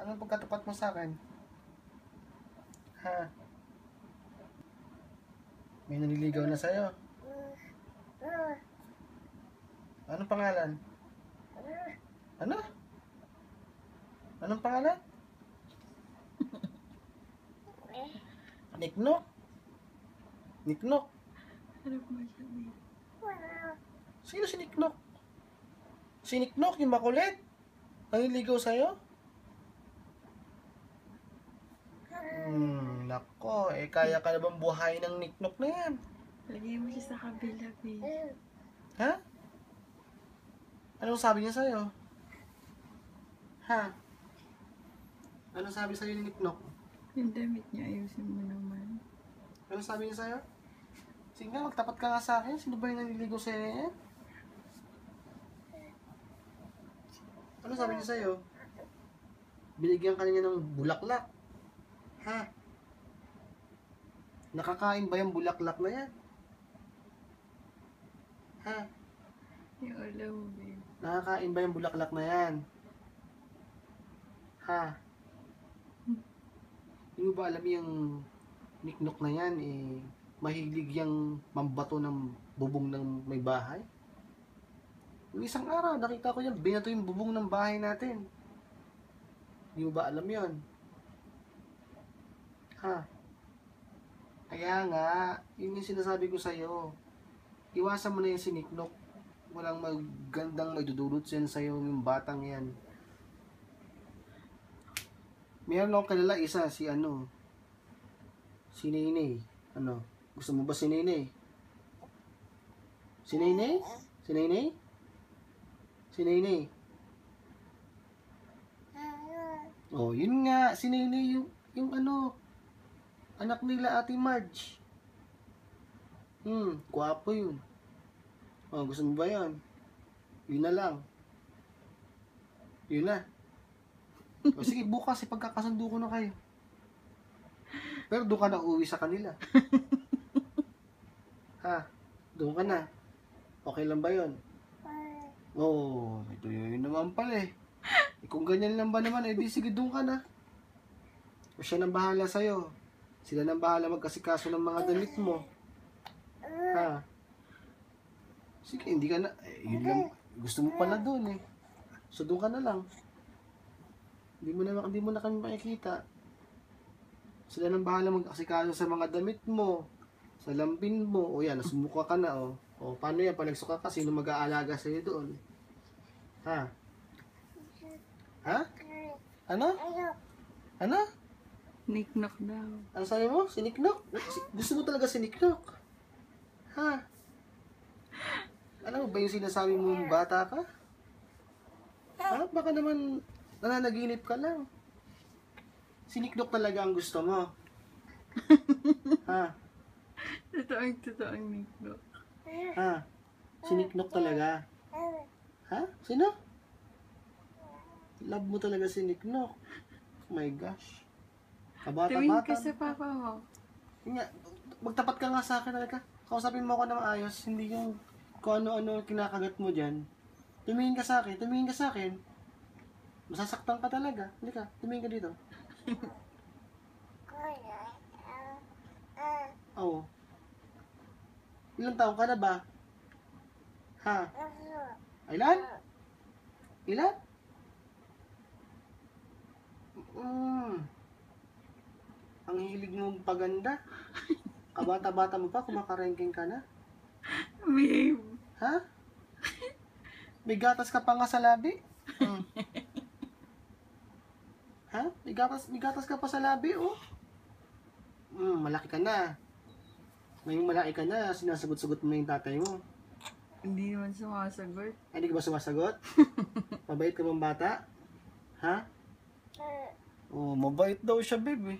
Anong pagkatapat mo sa akin? Ha? May naliligaw na sa'yo. Anong pangalan? Ano? Anong pangalan? Niknok? Niknok? Ano? Sino si Niknok? Si Niknok, yung makulit? Naliligaw sa'yo? Hmm, nako, eh kaya ka na bang buhayin ng Niknok na yan? Lagay mo siya sa kabila, babe. Ha? Anong sabi niya sa'yo? Ha? Anong sabi sa'yo ni Niknok? Yung damit niya, ayusin mo naman. Anong sabi niya sa'yo? Sige nga, magtapat ka nga sa akin. Sino ba yung naliligaw sa'yo yan? Ano sabi niya sa'yo? Binigyan ka niya ng bulaklak. Ha? Nakakain ba yung bulaklak na yan? Ha? Yung alam mo, babe. Nakakain ba yung bulaklak na yan? Ha? Hindi mo ba alam yung niknok na yan, eh, mahilig yung mambato ng bubong ng may bahay? Yung isang araw, nakita ko yan, binato yung bubong ng bahay natin. Hindi mo ba alam yon? Ha? Kaya nga, yun yung sinasabi ko sa'yo. Iwasan mo na yung siniknok. Walang magandang maidudulot yan sa'yo yung batang yan. Meron akong kalala isa, si ano, si Nene. Ano, gusto mo ba si Nene? Si Nene? Si Nene? Si Nene? Oh, yun nga, si Nene yung, yung ano, anak nila Ate Marge. Hmm, gwapo yun. Oh, gusto mo ba yun? Yun na lang. Yun na. O sige, bukas ipagkakasundo ko na kayo. Pero doon ka na uwi sa kanila. ha? Doon ka na. Okay lang ba yun? Oo, oh, ito yun naman pala eh. eh. Kung ganyan lang ba naman, eh di sige doon ka na. O siya nang bahala sa'yo. Sila nang bahala magkasikaso ng mga damit mo. Ha? Sige, hindi ka na. Eh, yun lang. Gusto mo pala doon eh. So doon ka na lang. Hindi mo na, hindi mo na kami makikita. Sila nang bahala mag-asikaso sa mga damit mo. Sa lambin mo. O yan, nasumuka ka na o. O paano yan? Pag nagsuka ka, sino mag-aalaga sa'yo doon? Ha? Ha? Ano? Ano? Nick-knock daw. Ano sabi mo? Siniknok? Si- Gusto mo talaga siniknok? Ha? Alam mo ba yung sinasabi mong bata ka? Ha? Baka naman nananaginip ka lang. Siniknok talaga ang gusto mo. Ha? Totoong, totoong nick-knock. Ha? Siniknok talaga. Ha? Sino? Love mo talaga si Niknok. Oh my gosh. Tumingin Kabata-bata. ka sa papa mo. Yun nga, magtapat ka nga sa akin talaga. Kausapin mo ako ng maayos, hindi yung kung ano-ano kinakagat mo dyan. Tumingin ka sa akin, tumingin ka sa akin. Masasaktan ka talaga. Hindi ka, tumingin ka dito. Oo. Ilang taong ka na ba? Ha? Ilan? Ilan? Mm. Ang hilig mo paganda. Kabata-bata mo pa, kumakarengking ka na. Babe. Ha? May gatas ka pa nga sa labi? Mm. Ha? May gatas, may gatas ka pa sa labi, oh. Mm, malaki ka na. Ngayong malaki ka na, sinasagot-sagot mo na yung tatay mo. Hindi naman sumasagot. Ay, di ka ba sumasagot? Mabait ka bang bata? Ha? Oh, mabait daw siya, babe. eh.